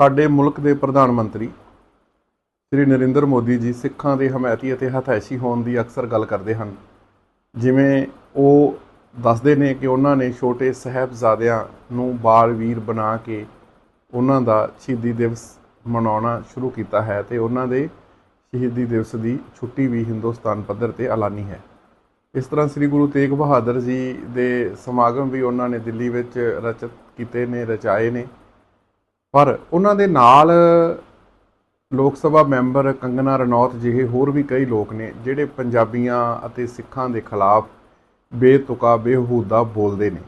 ਸਾਡੇ ਮੁਲਕ ਦੇ ਪ੍ਰਧਾਨ ਮੰਤਰੀ ਸ੍ਰੀ ਨਰਿੰਦਰ ਮੋਦੀ ਜੀ ਸਿੱਖਾਂ ਦੇ ਹਮਾਇਤੀ ਅਤੇ ਹਥੈਸ਼ੀ ਹੋਣ ਦੀ ਅਕਸਰ ਗੱਲ ਕਰਦੇ ਹਨ। ਜਿਵੇਂ ਉਹ ਦੱਸਦੇ ਨੇ ਕਿ ਉਹਨਾਂ ਨੇ ਛੋਟੇ ਸਾਹਿਬਜ਼ਾਦਿਆਂ ਨੂੰ ਬਾਲ ਵੀਰ ਬਣਾ ਕੇ ਉਹਨਾਂ ਦਾ ਸ਼ਹੀਦੀ ਦਿਵਸ ਮਨਾਉਣਾ ਸ਼ੁਰੂ ਕੀਤਾ ਹੈ ਤੇ ਉਹਨਾਂ ਦੇ ਸ਼ਹੀਦੀ ਦਿਵਸ ਦੀ ਛੁੱਟੀ ਵੀ ਹਿੰਦੁਸਤਾਨ ਪੱਧਰ ਤੇ ਐਲਾਨੀ ਹੈ। ਇਸ ਤਰ੍ਹਾਂ ਸ੍ਰੀ ਗੁਰੂ ਤੇਗ ਬਹਾਦਰ ਜੀ ਦੇ ਸਮਾਗਮ ਵੀ ਉਹਨਾਂ ਨੇ ਦਿੱਲੀ ਵਿੱਚ ਰਚਿਤ ਕੀਤੇ ਨੇ, ਰਚਾਏ ਨੇ। ਪਰ ਉਹਨਾਂ ਦੇ ਨਾਲ ਲੋਕ ਸਭਾ ਮੈਂਬਰ ਕੰਗਨਾ ਰਣੌਤ ਜਿਹੇ ਹੋਰ ਵੀ ਕਈ ਲੋਕ ਨੇ ਜਿਹੜੇ ਪੰਜਾਬੀਆਂ ਅਤੇ ਸਿੱਖਾਂ ਦੇ ਖਿਲਾਫ ਬੇਤੁਕਾ, ਬੇਹੂਦਾ ਬੋਲਦੇ ਨੇ।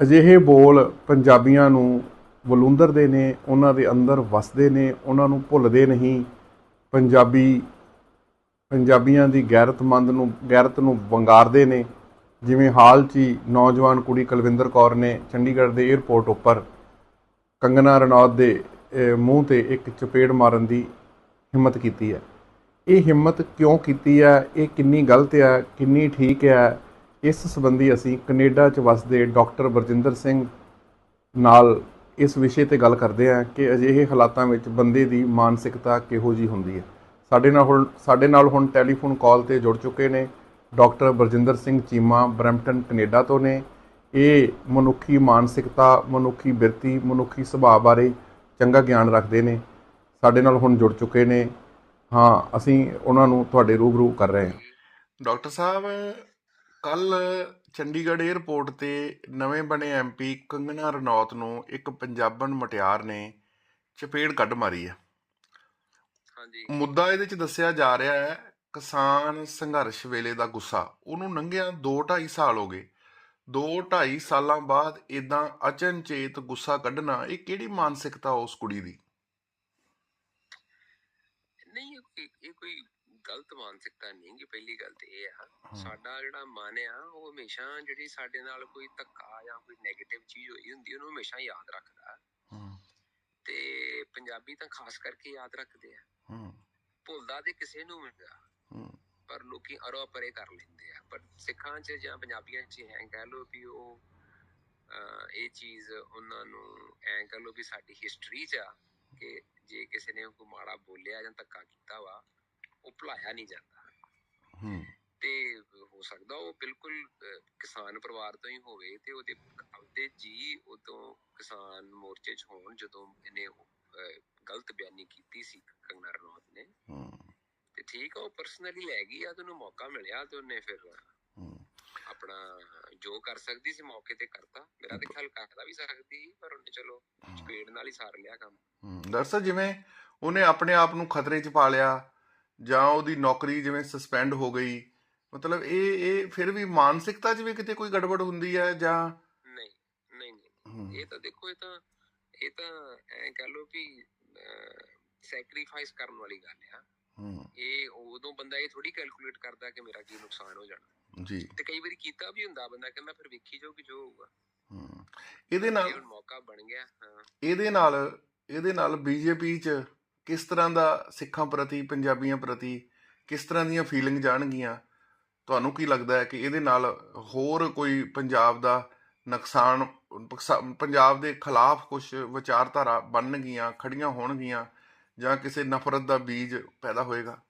ਅਜਿਹੇ ਬੋਲ ਪੰਜਾਬੀਆਂ ਨੂੰ ਵਲੂੰਦਰਦੇ ਨੇ, ਉਹਨਾਂ ਦੇ ਅੰਦਰ ਵਸਦੇ ਨੇ, ਉਹਨਾਂ ਨੂੰ ਭੁੱਲਦੇ ਨਹੀਂ। ਪੰਜਾਬੀ, ਪੰਜਾਬੀਆਂ ਦੀ ਗੈਰਤਮੰਦ ਨੂੰ, ਗੈਰਤ ਨੂੰ ਵੰਗਾਰਦੇ ਨੇ। ਜਿਵੇਂ ਹਾਲ 'ਚ ਹੀ ਨੌਜਵਾਨ ਕੁੜੀ ਕੁਲਵਿੰਦਰ ਕੌਰ ਨੇ ਚੰਡੀਗੜ੍ਹ ਦੇ 에ਅਰਪੋਰਟ ਉੱਪਰ ਕੰਗਨਾ ਰਣੌਤ ਦੇ ਮੂੰਹ ਤੇ ਇੱਕ ਚਪੇੜ ਮਾਰਨ ਦੀ ਹਿੰਮਤ ਕੀਤੀ ਹੈ। ਇਹ ਹਿੰਮਤ ਕਿਉਂ ਕੀਤੀ ਹੈ? ਇਹ ਕਿੰਨੀ ਗਲਤ ਹੈ? ਕਿੰਨੀ ਠੀਕ ਹੈ? ਇਸ ਸੰਬੰਧੀ ਅਸੀਂ ਕੈਨੇਡਾ 'ਚ ਵਸਦੇ ਡਾਕਟਰ ਬਰਜਿੰਦਰ ਸਿੰਘ ਨਾਲ ਇਸ ਵਿਸ਼ੇ ਤੇ ਗੱਲ ਕਰਦੇ ਹਾਂ ਕਿ ਅਜਿਹੇ ਹਾਲਾਤਾਂ ਵਿੱਚ ਬੰਦੇ ਦੀ ਮਾਨਸਿਕਤਾ ਕਿਹੋ ਜੀ ਹੁੰਦੀ ਹੈ। ਸਾਡੇ ਨਾਲ ਹੁਣ, ਸਾਡੇ ਨਾਲ ਹੁਣ ਟੈਲੀਫੋਨ ਕਾਲ ਤੇ ਜੁੜ ਚੁੱਕੇ ਨੇ doctor Barjinder Singh Cheema Brampton, Canada ਤੋਂ ਨੇ। ਇਹ ਮਨੁੱਖੀ ਮਾਨਸਿਕਤਾ ਮਨੁੱਖੀ ਬਿਰਤੀ ਮਨੁੱਖੀ ਸੁਭਾਅ ਬਾਰੇ ਚੰਗਾ ਗਿਆਨ ਰੱਖਦੇ ਨੇ। ਸਾਡੇ ਨਾਲ ਹੁਣ ਜੁੜ ਚੁੱਕੇ ਨੇ। ਹਾਂ ਅਸੀਂ ਉਹਨਾਂ ਨੂੰ ਤੁਹਾਡੇ ਰੂਬਰੂ ਕਰ ਰਹੇ ਹਾਂ। ਡਾਕਟਰ ਸਾਹਿਬ ਕੱਲ ਚੰਡੀਗੜ੍ਹ 에ਅਰਪੋਰਟ ਤੇ ਨਵੇਂ ਬਣੇ ਐਮਪੀ ਕੰਗਨਾ ਰਣੌਤ ਨੂੰ ਇੱਕ ਪੰਜਾਬਣ ਮਟਿਆਰ ਨੇ ਚਪੇੜ ਕੱਢ ਮਾਰੀ ਹੈ ਹਾਂਜੀ। ਮੁੱਦਾ ਇਹਦੇ ਚ ਦੱਸਿਆ ਜਾ ਰਿਹਾ ਹੈ ਕਿਸਾਨ ਸੰਘਰਸ਼ ਵੇਲੇ ਦਾ ਗੁੱਸਾ। ਉਹਨੂੰ ਲੰਘਿਆ 2.5 ਸਾਲ ਹੋ ਗਏ। 2.5 ਸਾਲਾਂ ਬਾਅਦ ਇਦਾਂ ਅਚਨਚੇਤ ਗੁੱਸਾ ਕੱਢਣਾ ਇਹ ਕਿਹੜੀ ਮਾਨਸਿਕਤਾ ਉਸ ਕੁੜੀ ਦੀ? ਨਹੀਂ ਇਹ ਕੋਈ ਇਹ ਕੋਈ ਗਲਤ ਮਾਨਸਿਕਤਾ ਨਹੀਂ ਕਿ ਪਹਿਲੀ ਗੱਲ ਤੇ ਇਹ ਆ। ਸਾਡਾ ਜਿਹੜਾ ਮਨ ਆ ਉਹ ਹਮੇਸ਼ਾ ਜਿਹੜੀ ਸਾਡੇ ਨਾਲ ਕੋਈ ਧੱਕਾ ਜਾਂ ਕੋਈ 네ਗੇਟਿਵ ਚੀਜ਼ ਹੋਈ ਹੁੰਦੀ ਉਹਨੂੰ ਹਮੇਸ਼ਾ ਯਾਦ ਰੱਖਦਾ। ਤੇ ਪੰਜਾਬੀ ਤਾਂ ਖਾਸ ਕਰਕੇ ਯਾਦ ਰੱਖਦੇ ਆ। ਭੁੱਲਦਾ ਤੇ ਕਿਸੇ ਨੂੰ ਮਿਲਦਾ ਪਰ ਲੋਕੀ ਅਰੋ ਪਰੇ ਕਰ ਲੈਂਦੇ ਆ। ਪਰ ਸਿੱਖਾਂ 'ਚ ਜਾਂ ਪੰਜਾਬੀਆਂ 'ਚ ਐਂ ਕਹਿ ਲੋ ਵੀ ਉਹ ਇਹ ਚੀਜ਼ ਉਹਨਾਂ ਨੂੰ ਐਂ ਕਹਿ ਲੋ ਵੀ ਸਾਡੀ ਹਿਸਟਰੀ 'ਚ ਆ ਕਿ ਜੇ ਕਿਸੇ ਨੇ ਕੋਈ ਮਾੜਾ ਬੋਲਿਆ ਜਾਂ ਧੱਕਾ ਕੀਤਾ ਵਾ ਉਹ ਭੁਲਾਇਆ ਨਹੀਂ ਜਾਂਦਾ। ਤੇ ਹੋ ਸਕਦਾ ਉਹ ਬਿਲਕੁਲ ਕਿਸਾਨ ਪਰਿਵਾਰ ਤੋਂ ਹੀ ਹੋਵੇ ਤੇ ਉਹਦੇ ਆਪਦੇ ਜੀ ਉਦੋਂ ਕਿਸਾਨ ਮੋਰਚੇ 'ਚ ਹੋਣ ਜਦੋਂ ਇਹਨੇ ਗਲਤ ਬਿਆਨੀ ਕੀਤੀ ਸੀ ਕੰਗਨਾ ਰਣੌਤ ਨੇ। ਤੇ ਠੀਕ ਆ ਉਹ ਪਰਸਨਲੀ ਲੈ ਗਈ ਆ ਤੇ ਉਹਨੂੰ ਮੌਕਾ ਮਿਲਿਆ ਤੇ ਉਹਨੇ ਫਿਰ ਆਪਣਾ ਜੋ ਕਰ ਸਕਦੀ ਸੀ ਮੌਕੇ ਤੇ ਕਰਤਾ। ਮੇਰਾ ਤੇ ਖਿਆਲ ਕਰਦਾ ਵੀ ਸਕਦੀ ਪਰ ਉਹਨੇ ਚਲੋ ਸਪੀਡ ਨਾਲ ਹੀ ਸਾਰ ਲਿਆ ਕੰਮ। ਦਰਸਲ ਜਿਵੇਂ ਉਹਨੇ ਆਪਣੇ ਆਪ ਨੂੰ ਖਤਰੇ 'ਚ ਪਾ ਲਿਆ ਜਾਂ ਉਹਦੀ ਨੌਕਰੀ ਜਿਵੇਂ ਸਸਪੈਂਡ ਹੋ ਗਈ ਮਤਲਬ ਇਹ ਇਹ ਫਿਰ ਵੀ ਮਾਨਸਿਕਤਾ 'ਚ ਵੀ ਕਿਤੇ ਕੋਈ ਗੜਬੜ ਹੁੰਦੀ ਹੈ ਜਾਂ ਨਹੀਂ ਨਹੀਂ ਨਹੀਂ ਇਹ ਤਾਂ ਦੇਖੋ ਇਹ ਤਾਂ ਇਹ ਤਾਂ ਐਂ ਕਹ ਲੋ ਵੀ ਸੈਕਰੀਫਾਈਸ ਕਰਨ ਵਾਲੀ ਗੱਲ ਆ। ਇਹ ਉਦੋਂ ਬੰਦਾ ਇਹ ਥੋੜੀ ਕੈਲਕੂਲੇਟ ਕਰਦਾ ਕਿ ਮੇਰਾ ਕੀ ਨੁਕਸਾਨ ਹੋ ਜਾਣਾ। ਜੀ। ਤੇ ਕਈ ਵਾਰੀ ਕੀਤਾ ਵੀ ਹੁੰਦਾ ਬੰਦਾ ਕਹਿੰਦਾ ਫਿਰ ਵੇਖੀ ਜਾਓ ਕਿ ਜੋ ਹੋਊਗਾ। ਇਹਦੇ ਇਹ ਨਾਲ ਮੌਕਾ ਬਣ ਗਿਆ ਹਾਂ। ਇਹਦੇ ਨਾਲ ਇਹਦੇ ਨਾਲ ਬੀਜੇਪੀ 'ਚ ਕਿਸ ਤਰ੍ਹਾਂ ਦਾ ਸਿੱਖਾਂ ਪ੍ਰਤੀ ਪੰਜਾਬੀਆਂ ਪ੍ਰਤੀ ਕਿਸ ਤਰ੍ਹਾਂ ਦੀਆਂ ਫੀਲਿੰਗ ਜਾਣਗੀਆਂ? ਤੁਹਾਨੂੰ ਕੀ ਲੱਗਦਾ ਹੈ ਕਿ ਇਹਦੇ ਨਾਲ ਹੋਰ ਕੋਈ ਪੰਜਾਬ ਦਾ ਨੁਕਸਾਨ ਪੰਜਾਬ ਦੇ ਖਿਲਾਫ ਕੁਝ ਵਿਚਾਰਧਾਰਾ ਬਣਨਗੀਆਂ ਖੜੀਆਂ ਹੋਣਗੀਆਂ? ਜਾਂ ਕਿਸੇ ਨਫ਼ਰਤ ਦਾ ਬੀਜ ਪੈਦਾ ਹੋਏਗਾ?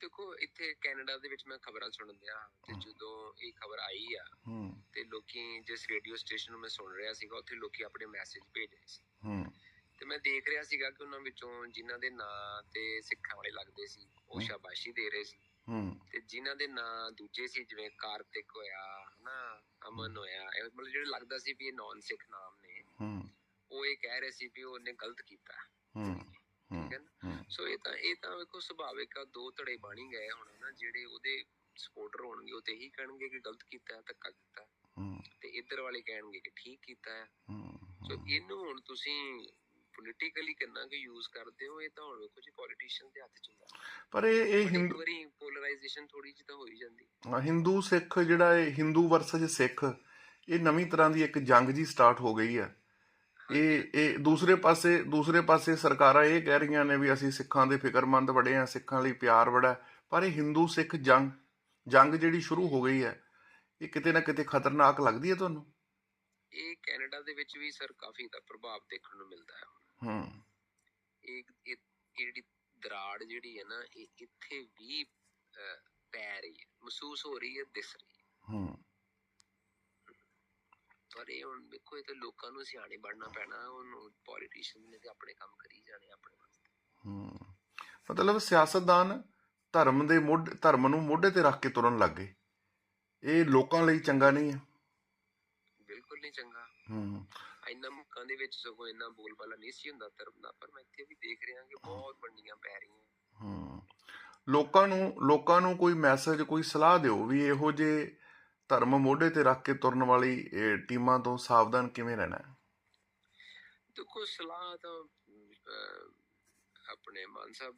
ਦੇਖੋ ਇੱਥੇ ਕੈਨੇਡਾ ਦੇ ਵਿੱਚ ਮੈਂ ਖਬਰਾਂ ਸੁਣਦਿਆ ਤੇ ਹਮ। ਜਦੋਂ ਇਹ ਖਬਰ ਆਈ ਆ ਹੂੰ। ਤੇ ਲੋਕੀ ਜਿਸ ਰੇਡੀਓ ਸਟੇਸ਼ਨ ਨੂੰ ਮੈਂ ਸੁਣ ਰਿਹਾ ਸੀਗਾ ਉੱਥੇ ਲੋਕੀ ਆਪਣੇ ਮੈਸੇਜ ਭੇਜ ਰਹੇ ਸੀ। ਹੂੰ। ਤੇ ਮੈਂ ਦੇਖ ਰਿਹਾ ਸੀਗਾ ਕਿ ਉਹਨਾਂ ਵਿੱਚੋਂ ਜਿਨ੍ਹਾਂ ਦੇ ਨਾਂ ਤੇ ਸਿੱਖਾਂ ਵਾਲੇ ਲੱਗਦੇ ਸੀ ਉਹ। ਸ਼ਾਬਾਸ਼ੀ ਦੇ ਰਹੇ ਸੀ। ਹੂੰ। ਤੇ ਜਿਨ੍ਹਾਂ ਦੇ ਨਾਂ ਦੂਜੇ ਸੀ ਜਿਵੇਂ ਕਾਰਤਿਕ ਹੋਇਆ ਹਨਾ ਅਮਨ ਹੋਇਆ ਇਹ ਮਤਲਬ ਜਿਹੜੇ ਲੱਗਦਾ ਸੀ ਵੀ ਇਹ ਨਾਨ ਸਿੱਖ ਨਾਮ ਨੇ ਹੂੰ। ਉਹ ਇਹ ਕਹਿ ਰਹੇ ਸੀ ਵੀ ਉਹਨੇ ਗਲਤ ਕੀਤਾ। ਹੂੰ ਠੀਕ ਹੈ? ਨਾ? ਹੂੰ। ਸੋ ਇਹ ਤਾਂ ਇਹ ਤਾਂ ਵੇਖੋ ਸੁਭਾਵਿਕ ਆ ਦੋ ਧੜੇ ਬਣ ਗਏ ਹੁਣ ਨਾ ਜਿਹੜੇ ਉਹਦੇ ਸਪੋਰਟਰ ਹੋਣਗੇ ਉਹ ਤੇ ਇਹੀ ਕਹਿਣਗੇ ਕਿ ਗਲਤ ਕੀਤਾ ਹੈ ਧੱਕਾ ਕੀਤਾ ਤੇ ਇੱਧਰ ਵਾਲੇ ਕਹਿਣਗੇ ਕਿ ਠੀਕ ਕੀਤਾ ਹੈ। ਸੋ ਇਹਨੂੰ ਹੁਣ ਤੁਸੀਂ ਪੋਲੀਟੀਕਲੀ ਕਿੰਨਾ ਕੁ ਯੂਜ਼ ਕਰਦੇ ਹੋ ਇਹ ਤਾਂ ਹੁਣ ਵੇਖੋ ਜੀ ਪੋਲੀਟੀਸ਼ੀਅਨ ਦੇ ਹੱਥ ਚ ਹੁੰਦਾ। ਪਰ ਇਹ ਇਹ ਹਿੰਦੂ ਵਾਰੀ ਪੋਲਰਾਈਜੇਸ਼ਨ ਥੋੜੀ ਜਿਹੀ ਤਾਂ ਹੋ ਹੀ ਜਾਂਦੀ। ਹਾਂ, ਹਿੰਦੂ ਸਿੱਖ ਜਿਹੜਾ ਇਹ ਹਿੰਦੂ ਵਰਸਸ ਸਿੱਖ ਇਹ ਨਵੀਂ ਤਰ੍ਹਾਂ ਦੀ ਇੱਕ ਜੰਗ ਜੀ ਸਟਾਰਟ ਹੋ ਗਈ ਹੈ। ਇਹ ਇਹ ਦੂਸਰੇ ਪਾਸੇ ਦੂਸਰੇ ਪਾਸੇ ਸਰਕਾਰਾਂ ਇਹ ਕਹਿ ਰਹੀਆਂ ਨੇ ਵੀ ਅਸੀਂ ਸਿੱਖਾਂ ਦੇ ਫਿਕਰਮੰਦ ਬੜੇ ਆ ਸਿੱਖਾਂ ਲਈ ਪਿਆਰ ਬੜਾ ਹੈ। ਪਰ ਇਹ ਹਿੰਦੂ ਸਿੱਖ ਜੰਗ ਜੰਗ ਜਿਹੜੀ ਸ਼ੁਰੂ ਹੋ ਗਈ ਹੈ ਇਹ ਕਿਤੇ ਨਾ ਕਿਤੇ ਖਤਰਨਾਕ ਲੱਗਦੀ ਹੈ ਤੁਹਾਨੂੰ? ਇਹ ਕੈਨੇਡਾ ਦੇ ਵਿੱਚ ਵੀ ਸਰ ਕਾਫੀ ਦਾ ਪ੍ਰਭਾਵ ਦੇਖਣ ਨੂੰ ਮਿਲਦਾ ਹੈ। ਹੂੰ। ਇਹ ਇਹ ਜਿਹੜੀ ਦਰਾੜ ਜਿਹੜੀ ਹੈ ਨਾ ਇਹ ਇੱਥੇ ਵੀ ਪੈ ਰਹੀ ਹੈ ਮਹਿਸੂਸ ਹੋ ਰਹੀ ਹੈ ਦਿਸ ਰਹੀ ਹੈ। ਹੂੰ। ਪਰ ਇਹ ਹੁਣ ਦੇਖੋ ਇਹ ਤਾਂ ਲੋਕਾਂ ਨੂੰ ਸਿਆਣੇ ਬਣਨਾ ਪੈਣਾ ਉਹਨੂੰ ਪੋਲੀਟੀਸ਼ੀਅਨ ਨੇ ਤੇ ਆਪਣੇ ਕੰਮ ਕਰੀ ਜਾਣੇ ਆਪਣੇ ਵਾਸਤੇ। ਹੂੰ। ਮਤਲਬ ਸਿਆਸਤਦਾਨ ਧਰਮ ਦੇ ਮੁੱਢ ਧਰਮ ਨੂੰ ਮੋਢੇ ਤੇ ਰੱਖ ਕੇ ਤੁਰਨ ਲੱਗ ਗਏ। ਇਹ ਲੋਕਾਂ ਲਈ ਚੰਗਾ ਨਹੀਂ ਹੈ ਬਿਲਕੁਲ ਨਹੀਂ ਚੰਗਾ। ਹੂੰ। ਇੰਨਾ ਮੁੱਕਾਂ ਦੇ ਵਿੱਚ ਸਗੋਂ ਇੰਨਾ ਬੋਲਬਾਲਾ ਨਹੀਂ ਸੀ ਹੁੰਦਾ ਧਰਮ ਦਾ ਪਰ ਮੈਂ ਇੱਥੇ ਵੀ ਦੇਖ ਰਿਹਾ ਕਿ ਬਹੁਤ ਵੰਡੀਆਂ ਪੈ ਰਹੀਆਂ। ਹੂੰ। ਲੋਕਾਂ ਨੂੰ ਲੋਕਾਂ ਨੂੰ ਕੋਈ ਮੈਸੇਜ ਕੋਈ ਸਲਾਹ ਦਿਓ ਵੀ ਇਹੋ ਜੇ ਧਰਮ ਮੋਢੇ ਤੇ ਰੱਖ ਕੇ ਤੁਰਨ ਵਾਲੀ ਟੀਮਾਂ ਤੋਂ ਸਾਵਧਾਨ ਕਿਵੇਂ ਰਹਿਣਾ ਹੈ? ਦੇਖੋ ਸਲਾਹ ਤਾਂ ਆਪਣੇ ਮਾਨ ਸਾਹਿਬ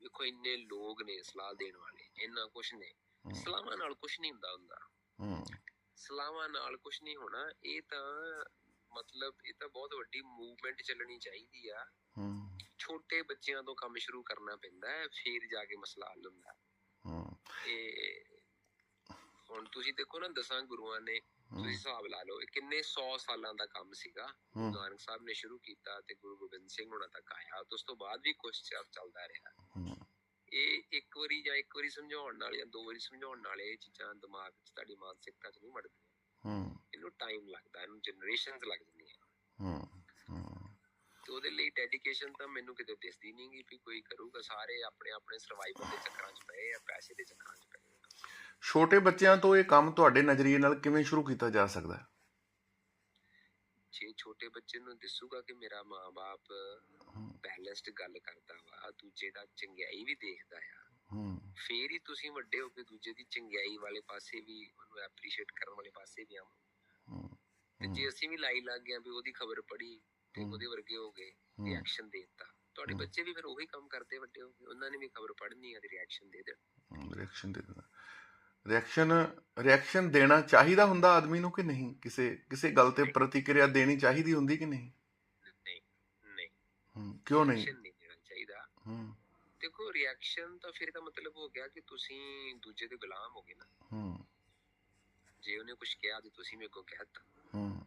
ਦੇਖੋ ਇੰਨੇ ਲੋਕ ਨੇ ਸਲਾਹ ਦੇਣ ਵਾਲੇ ਇੰਨਾ ਕੁਛ ਨੇ। ਸਲਾਹਾਂ ਨਾਲ ਕੁਛ ਨਹੀਂ ਹੁੰਦਾ ਹੁੰਦਾ। ਸਲਾਹਾਂ ਨਾਲ ਕੁਛ ਨਹੀਂ ਹੋਣਾ ਇਹ ਤਾਂ ਮਤਲਬ ਇਹ ਤਾਂ ਬਹੁਤ ਵੱਡੀ ਮੂਵਮੈਂਟ ਚੱਲਣੀ ਚਾਹੀਦੀ ਆ। ਛੋਟੇ ਬੱਚਿਆਂ ਤੋਂ ਕੰਮ ਸ਼ੁਰੂ ਕਰਨਾ ਪੈਂਦਾ ਹੈ ਫਿਰ ਜਾ ਕੇ ਮਸਲਾ ਹੱਲ ਹੁੰਦਾ। ਹੂੰ। ਇਹ ਹੁਣ ਤੁਸੀਂ ਦੇਖੋ ਨਾ ਦਸਾਂ ਗੁਰੂਆਂ ਨੇ ਤੁਸੀਂ ਹਿਸਾਬ ਲਾ ਲਓ ਇਹ ਕਿੰਨੇ 100 ਸਾਲਾਂ ਦਾ ਕੰਮ ਸੀਗਾ। ਨਾਨਕ ਸਾਹਿਬ ਨੇ ਸ਼ੁਰੂ ਕੀਤਾ ਤੇ ਗੁਰੂ ਗੋਬਿੰਦ ਸਿੰਘ ਹੁਣਾਂ ਤੱਕ ਆਇਆ। ਉਸ ਤੋਂ ਬਾਅਦ ਵੀ ਕੁਝ ਚਿਰ ਚੱਲਦਾ ਰਿਹਾ। ਇਹ ਇੱਕ ਵਾਰੀ ਜਾਂ ਇੱਕ ਵਾਰੀ ਸਮਝਾਉਣ ਨਾਲ ਜਾਂ ਦੋ ਵਾਰੀ ਸਮਝਾਉਣ ਨਾਲ ਇਹ ਚੀਜ਼ਾਂ ਦਿਮਾਗ 'ਚ ਤੁਹਾਡੀ ਮਾਨਸਿਕਤਾ 'ਚ ਨਹੀਂ ਵੜਦੀਆਂ। ਹੂੰ, ਇਹਨੂੰ ਟਾਈਮ ਲੱਗਦਾ ਇਹਨੂੰ ਜਨਰੇਸ਼ਨਸ ਲੱਗ ਜਾਂਦੀਆਂ। ਹੂੰ, ਹੂੰ, ਤੇ ਉਹਦੇ ਲਈ ਡੈਡੀਕੇਸ਼ਨ ਤਾਂ ਮੈਨੂੰ ਕਿਤੇ ਦਿਸਦੀ ਨਹੀਂ ਵੀ ਕੋਈ ਕਰੂਗਾ। ਸਾਰੇ ਆਪਣੇ ਆਪਣੇ ਸਰਵਾਈਵਲ ਦੇ ਚੱਕਰਾਂ 'ਚ ਪਏ ਆ ਪੈਸੇ ਦੇ ਚੱਕਰਾਂ 'ਚ ਛੋਟੇ ਬੱਚਿਆਂ ਤੋਂ ਇਹ ਕੰਮ ਤੁਹਾਡੇ ਨਜ਼ਰੀਏ ਨਾਲ ਕਿਵੇਂ ਸ਼ੁਰੂ ਕੀਤਾ ਜਾ ਸਕਦਾ ਹੈ? ਜੇ ਛੋਟੇ ਬੱਚੇ ਨੂੰ ਦਿਸੂਗਾ ਕਿ ਮੇਰਾ ਮਾਂ-ਬਾਪ ਹੂੰ, ਬੈਲੈਂਸਡ ਗੱਲ ਕਰਦਾ ਵਾ ਦੂਜੇ ਦਾ ਚੰਗਿਆਈ ਵੀ ਦੇਖਦਾ ਆ ਹੂੰ, ਫੇਰ ਹੀ ਤੁਸੀਂ ਵੱਡੇ ਹੋ ਕੇ ਦੂਜੇ ਦੀ ਚੰਗਿਆਈ ਵਾਲੇ ਪਾਸੇ ਵੀ ਉਹਨੂੰ ਐਪਰੀਸ਼ੀਏਟ ਕਰਨ ਵਾਲੇ ਪਾਸੇ ਵੀ ਆਵੋ। ਹੂੰ, ਤੇ ਜੇ ਅਸੀਂ ਵੀ ਲਾਈ ਲੱਗ ਗਏ ਵੀ ਉਹਦੀ ਖਬਰ ਪੜੀ ਤੇ। ਉਹਦੇ ਵਰਗੇ ਹੋ ਗਏ ਰਿਐਕਸ਼ਨ ਦੇ ਦਿੱਤਾ। ਤੁਹਾਡੇ। ਬੱਚੇ ਵੀ ਫਿਰ ਉਹੀ ਕੰਮ ਕਰਦੇ ਵੱਡੇ ਹੋ ਕੇ? ਉਹਨਾਂ ਨੇ ਵੀ ਖਬਰ ਪੜ੍ਹਨੀ ਆ ਤੇ ਰਿਐਕਸ਼ਨ ਦੇ ਦੇਣ। ਰਿਐਕਸ਼ਨ ਦੇ ਦੇਣਾ। ਰਿਐਕਸ਼ਨ ਰਿਐਕਸ਼ਨ ਦੇਣਾ ਚਾਹੀਦਾ ਹੁੰਦਾ ਆਦਮੀ ਨੂੰ ਕਿ ਨਹੀਂ? ਕਿਸੇ ਕਿਸੇ ਗੱਲ ਤੇ ਪ੍ਰਤੀਕਿਰਿਆ ਦੇਣੀ ਚਾਹੀਦੀ ਹੁੰਦੀ ਕਿ ਨਹੀਂ? ਨਹੀਂ ਨਹੀਂ। ਹੂੰ, ਕਿਉਂ ਨਹੀਂ? reaction ਨਹੀਂ ਦੇਣਾ ਚਾਹੀਦਾ। ਹੂੰ, ਦੇਖੋ ਰਿਐਕਸ਼ਨ ਤਾਂ ਫਿਰ ਇਹਦਾ ਮਤਲਬ ਹੋ ਗਿਆ ਕਿ ਤੁਸੀਂ ਦੂਜੇ ਦੇ ਗੁਲਾਮ ਹੋ ਗਏ ਨਾ। ਹੂੰ, ਜੇ ਉਹਨੇ ਕੁਝ ਕਿਹਾ ਤੇ ਤੁਸੀਂ ਮੇਰੇ ਕੋਲ ਕਹਿਤਾ ਹੂੰ,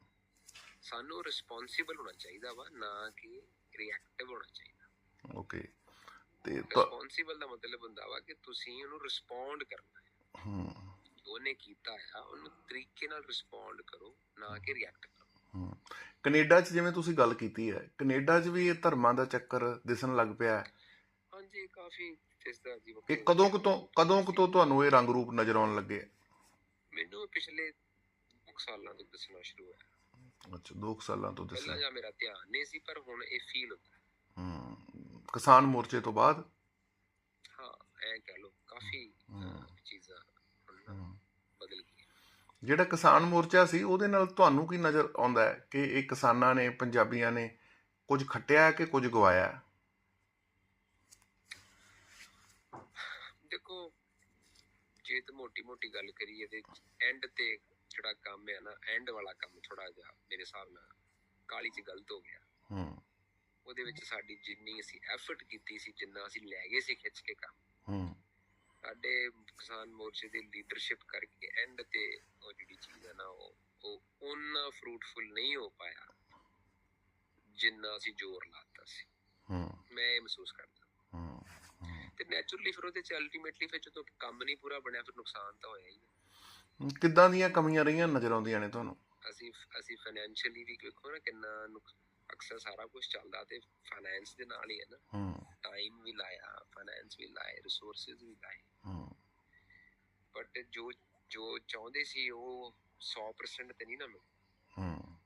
ਸਾਨੂੰ ਰਿਸਪੌਂਸਿਬਲ ਹੋਣਾ ਚਾਹੀਦਾ ਵਾ ਨਾ ਕਿ ਰਿਐਕਟਿਵ ਹੋਣਾ ਚਾਹੀਦਾ। ਓਕੇ ਤੇ ਰਿਸਪੌਂਸਿਬਲ ਦਾ ਮਤਲਬ ਹੁੰਦਾ ਵਾ ਕਿ ਤੁਸੀਂ ਉਹਨੂੰ ਰਿਸਪੌਂਡ ਕਰਨਾ ਹੈ। ਹੂੰ, ਉਹਨੇ ਕੀਤਾ ਆ ਉਹਨੂੰ ਤਰੀਕੇ ਨਾਲ ਰਿਸਪੌਂਡ ਕਰੋ ਨਾ ਕਿ ਰਿਐਕਟ ਕਰੋ। ਹੂੰ। ਕੈਨੇਡਾ 'ਚ ਜਿਵੇਂ ਤੁਸੀਂ ਗੱਲ ਕੀਤੀ ਹੈ ਕੈਨੇਡਾ 'ਚ ਵੀ ਇਹ ਧਰਮਾਂ ਦਾ ਚੱਕਰ ਦਿਸਣ ਲੱਗ ਪਿਆ ਹੈ। ਹਾਂਜੀ ਕਾਫੀ ਇਸ ਦਾ ਜੀ। ਇਹ ਕਦੋਂ ਕਦੋਂ ਕੁ ਤੋਂ ਤੁਹਾਨੂੰ ਇਹ ਰੰਗ ਰੂਪ ਨਜ਼ਰ ਆਉਣ ਲੱਗੇ? ਮੈਨੂੰ ਪਿਛਲੇ ਕੁ ਸਾਲਾਂ ਤੋਂ ਦੱਸਣਾ ਸ਼ੁਰੂ ਹੋਇਆ। ਅੱਛਾ 2 ਸਾਲਾਂ ਤੋਂ ਪਹਿਲਾਂ ਦਿਸਣ। ਜਾਂ ਮੇਰਾ ਧਿਆਨ ਨਹੀਂ ਸੀ ਪਰ ਹੁਣ ਇਹ ਫੀਲ ਹੁੰਦਾ। ਹੈ। ਕਿਸਾਨ ਮੋਰਚੇ ਤੋਂ ਬਾਅਦ? ਹਾਂ ਐ ਕਹਿ ਲਓ ਕਾਫੀ ਅਹ, ਹੂੰ। ਚੀਜ਼ਾਂ ਹੁਣ ਨਾ ਹੂੰ। ਬਦਲ ਗਈਆਂ ਜਿਹੜਾ ਕਿਸਾਨ ਮੋਰਚਾ ਸੀ ਉਹਦੇ ਨਾਲ ਤੁਹਾਨੂੰ ਕੀ ਨਜ਼ਰ ਆਉਂਦਾ ਹੈ ਕਿ ਇਹ ਕਿਸਾਨਾਂ ਨੇ ਪੰਜਾਬੀਆਂ ਨੇ ਕੁਝ ਖੱਟਿਆ ਹੈ ਕਿ ਕੁਝ ਗਵਾਇਆ ਹੈ? ਦੇਖੋ ਜੇ ਤੇ ਮੋਟੀ ਮੋਟੀ ਗੱਲ ਕਰੀਏ ਤੇ ਐਂਡ ਤੇ ਜਿਹੜਾ ਕੰਮ ਹੈ ਨਾ ਐਂਡ ਵਾਲਾ ਕੰਮ ਥੋੜਾ ਜਿਹਾ ਮੇਰੇ ਹਿਸਾਬ ਨਾਲ ਕਾਲੀ ਚ ਗਲਤ ਹੋ ਗਿਆ ਹੂੰ ਉਹਦੇ ਵਿੱਚ ਸਾਡੀ ਜਿੰਨੀ ਅਸੀਂ ਐਫਰਟ ਕੀਤੀ ਸੀ ਜਿੰਨਾ ਅਸੀਂ ਲੈ ਗਏ ਸੀ ਖਿੱਚ ਕੇ ਕੰਮ ਸਾਡੇ ਕਿਸਾਨ ਮੋਰਚੇ ਦੀ ਲੀਡਰਸ਼ਿਪ ਕਰਕੇ ਐਂਡ ਤੇ ਉਹ ਜਿਹੜੀ ਚੀਜ਼ ਹੈ ਨਾ ਉਹ ਉਹ ਉਹਨਾਂ ਫਰੂਟਫੁਲ ਨਹੀਂ ਹੋ ਪਾਇਆ ਜਿੰਨਾ ਅਸੀਂ ਜ਼ੋਰ ਲਾਤਾ ਸੀ ਹੂੰ ਮੈਂ ਇਹ ਮਹਿਸੂਸ ਕਰਦਾ ਹੂੰ। ਤੇ ਨੈਚੁਰਲੀ ਫਿਰ ਉਹਦੇ ਚ ਅਲਟੀਮੇਟਲੀ ਫਿਰ ਜਦੋਂ ਕੰਮ ਨਹੀਂ ਪੂਰਾ ਬਣਿਆ ਫਿਰ ਨੁਕਸਾਨ ਤਾਂ ਹੋਇਆ ਹੀ। ਕਿੱਦਾਂ ਦੀਆਂ ਕਮੀਆਂ ਰਹੀਆਂ ਨਜ਼ਰ ਆਉਂਦੀਆਂ ਨੇ ਤੁਹਾਨੂੰ ਅਸੀਂ ਅਸੀਂ ਫਾਈਨੈਂਸ਼ੀਅਲੀ ਵੀ ਵੇਖੋ ਨਾ ਕਿੰਨਾ ਅਕਸਰ ਸਾਰਾ ਕੁਝ ਚੱਲਦਾ ਤੇ ਫਾਈਨੈਂਸ ਦੇ ਨਾਲ ਹੀ ਹੈ ਨਾ। ਹੂੰ। ਟਾਈਮ ਵੀ ਲਾਇਆ ਫਾਈਨੈਂਸ ਵੀ ਲਾਏ ਰਿਸੋਰਸਸ ਵੀ ਲਾਏ। ਹੂੰ। ਬਟ ਜੋ ਜੋ ਚਾਹੁੰਦੇ ਸੀ ਉਹ 100% ਤੇ ਨਹੀਂ ਨਾ ਮਿਲੇ। ਹੂੰ।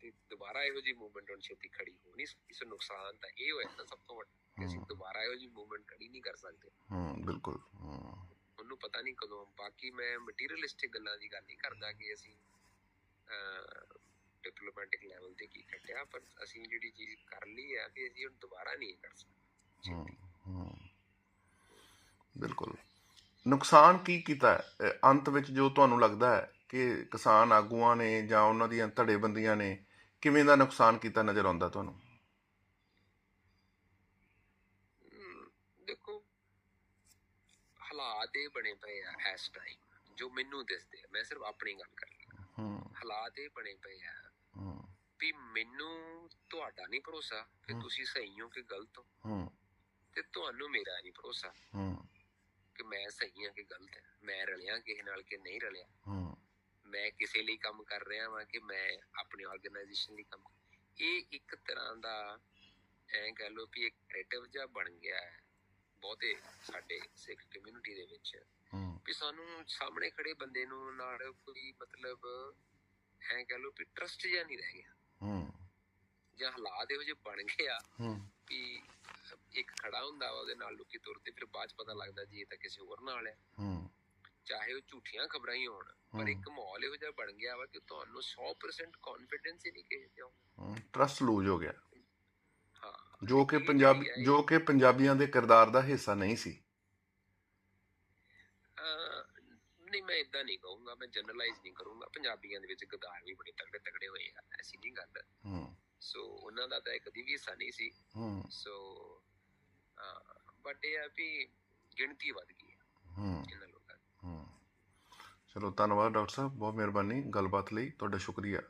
ਤੇ ਦੁਬਾਰਾ ਇਹੋ ਜੀ ਮੂਵਮੈਂਟ ਹੁਣ ਛੇਤੀ ਖੜੀ ਹੋ ਨਹੀਂ ਸਕਦੀ। ਸੋ ਨੁਕਸਾਨ ਤਾਂ ਇਹ ਹੋਇਆ ਨਾ ਸਭ ਤੋਂ ਵੱਡਾ ਕਿ ਅਸੀਂ। ਦੁਬਾਰਾ ਇਹੋ ਜੀ ਮੂਵਮੈਂਟ ਖੜੀ ਨਹੀਂ ਕਰ ਸਕਦੇ। ਹੂੰ ਬਿਲਕੁਲ ਹੂੰ। ਉਹਨੂੰ ਪਤਾ ਨਹੀਂ ਕਦੋਂ। ਬਾਕੀ ਮੈਂ ਮਟੀਰੀਅਲਿਸਟਿਕ ਗੱਲਾਂ ਦੀ ਗੱਲ ਨਹੀਂ ਕਰਦਾ ਕਿ ਅਸੀਂ ਡਿਪਲੋਮੈਟਿਕ ਲੈਵਲ ਤੇ ਕੀ ਕੱਟਿਆ ਪਰ ਅਸੀਂ ਜਿਹੜੀ ਚੀਜ਼ ਕਰ ਲਈ ਹੈ ਕਿ ਅਸੀਂ ਹੁਣ ਦੁਬਾਰਾ ਨਹੀਂ ਕਰ ਸਕਦੇ। ਹੂੰ ਬਿਲਕੁਲ। ਨੁਕਸਾਨ ਕੀ ਕੀਤਾ ਅੰਤ ਵਿੱਚ ਜੋ ਤੁਹਾਨੂੰ ਲੱਗਦਾ ਹੈ ਕਿ ਕਿਸਾਨ ਆਗੂਆਂ ਨੇ ਜਾਂ ਉਹਨਾਂ ਦੀਆਂ ਧੜੇਬੰਦੀਆਂ ਨੇ ਕਿਵੇਂ ਦਾ ਨੁਕਸਾਨ ਕੀਤਾ ਨਜ਼ਰ ਆਉਂਦਾ ਤੁਹਾਨੂੰ? ਦੇਖੋ ਹਾਲਾਤ ਇਹ ਬਣੇ ਪਏ ਆ ਇਸ ਟਾਈਮ ਜੋ ਮੈਨੂੰ ਦਿਸਦੇ ਆ। ਮੈਂ ਸਿਰਫ ਆਪਣੀ ਗੱਲ ਕਰ ਰਿਹਾ ਹੂੰ। ਹਾਲਾਤ ਇਹ ਬਣੇ ਪਏ ਆ ਵੀ ਮੈਨੂੰ ਤੁਹਾਡਾ ਨਹੀਂ ਭਰੋਸਾ ਕਿ। ਤੁਸੀਂ ਸਹੀ ਹੋ ਕਿ ਗਲਤ ਹੋ। ਹੂੰ। ਤੇ ਤੁਹਾਨੂੰ ਮੇਰਾ ਨਹੀਂ ਭਰੋਸਾ ਹੂੰ। ਕਿ ਮੈਂ ਸਹੀ ਹਾਂ ਕਿ ਗਲਤ ਹਾਂ। ਮੈਂ ਰਲਿਆ ਕਿਸੇ ਨਾਲ ਕਿ ਨਹੀਂ ਰਲਿਆ। ਹੂੰ। ਮੈਂ ਕਿਸੇ ਲਈ ਕੰਮ ਕਰ ਰਿਹਾ ਹਾਂ ਕਿ ਮੈਂ ਆਪਣੀ ਆਰਗੇਨਾਈਜੇਸ਼ਨ ਲਈ ਕੰਮ ਇਹ ਇੱਕ ਤਰ੍ਹਾਂ ਦਾ ਐਂ ਕਹਿ ਲਓ ਵੀ ਇੱਕ ਨੈਰੇਟਿਵ ਜਿਹਾ ਬਣ ਗਿਆ ਹੈ। ਬਹੁਤੇ ਸਾਡੇ ਸਿੱਖ ਕਮਿਊਨਿਟੀ ਦੇ ਵਿੱਚ। ਹੂੰ। ਵੀ ਸਾਨੂੰ ਸਾਹਮਣੇ ਖੜੇ ਬੰਦੇ ਨੂੰ ਨਾਲ ਕੋਈ ਮਤਲਬ ਐਂ ਕਹਿ ਲਓ ਵੀ ਟਰਸਟ ਜਿਹਾ ਨਹੀਂ ਰਹਿ ਗਿਆ। ਹੂੰ। ਜਾਂ ਹਾਲਾਤ ਇਹੋ ਜਿਹੇ ਬਣ ਗਏ ਆ ਹੂੰ। ਵੀ ਇੱਕ ਖੜਾ ਹੁੰਦਾ ਵਾ ਉਹਦੇ ਨਾਲ ਲੋਕੀ ਤੁਰਦੇ ਫਿਰ ਬਾਅਦ ਚ ਪਤਾ ਲੱਗਦਾ ਜੀ ਇਹ ਤਾਂ ਕਿਸੇ ਹੋਰ ਨਾਲ ਹੈ ਹੂੰ। ਚਾਹੇ ਉਹ ਝੂਠੀਆਂ ਖਬਰਾਂ ਹੀ ਹੋਣ ਪਰ। ਇੱਕ ਮਾਹੌਲ ਇਹੋ ਜਿਹਾ ਬਣ ਗਿਆ ਵਾ ਕਿ ਤੁਹਾਨੂੰ 100% ਕੌਨਫੀਡੈਂਸ ਹੀ ਨਹੀਂ ਕਿਸੇ ਤੇ ਆਉਂਦਾ ਟਰਸਟ ਲੂਜ਼ ਹੋ ਗਿਆ। ਹਾਂ। ਜੋ ਕਿ ਪੰਜਾਬ ਜੋ ਕਿ ਪੰਜਾਬੀਆਂ ਦੇ ਕਿਰਦਾਰ ਦਾ ਹਿੱਸਾ ਨਹੀਂ ਸੀ ਅਹ, ਨਹੀਂ ਮੈਂ ਇਦਾਂ ਨਹੀਂ ਕਹੂੰਗਾ ਮੈਂ ਜਨਰਲਾਈਜ਼ ਨਹੀਂ ਕਰੂੰਗਾ। ਪੰਜਾਬੀਆਂ ਦੇ ਵਿੱਚ ਗਦਾਰ ਵੀ ਬੜੇ ਤਗੜੇ ਤਗੜੇ ਹੋਏ ਆ ਐਸੀ ਨਹੀਂ ਗੱਲ। ਹੂੰ। ਸੋ ਉਹਨਾਂ ਦਾ ਤਾਂ ਕਦੀ ਵੀ ਹਿੱਸਾ ਨਹੀਂ ਸੀ। ਹੂੰ। ਸੋ ਬਟ ਇਹ ਆ ਵੀ ਗਿਣਤੀ ਵੱਧ ਗਈ ਹੈ ਹੂੰ। ਇਹਨਾਂ ਲੋਕਾਂ ਦੀ। ਹੂੰ। ਚਲੋ ਧੰਨਵਾਦ ਡਾਕਟਰ ਸਾਹਿਬ ਬਹੁਤ ਮਿਹਰਬਾਨੀ ਗੱਲਬਾਤ ਲਈ ਤੁਹਾਡਾ ਸ਼ੁਕਰੀਆ।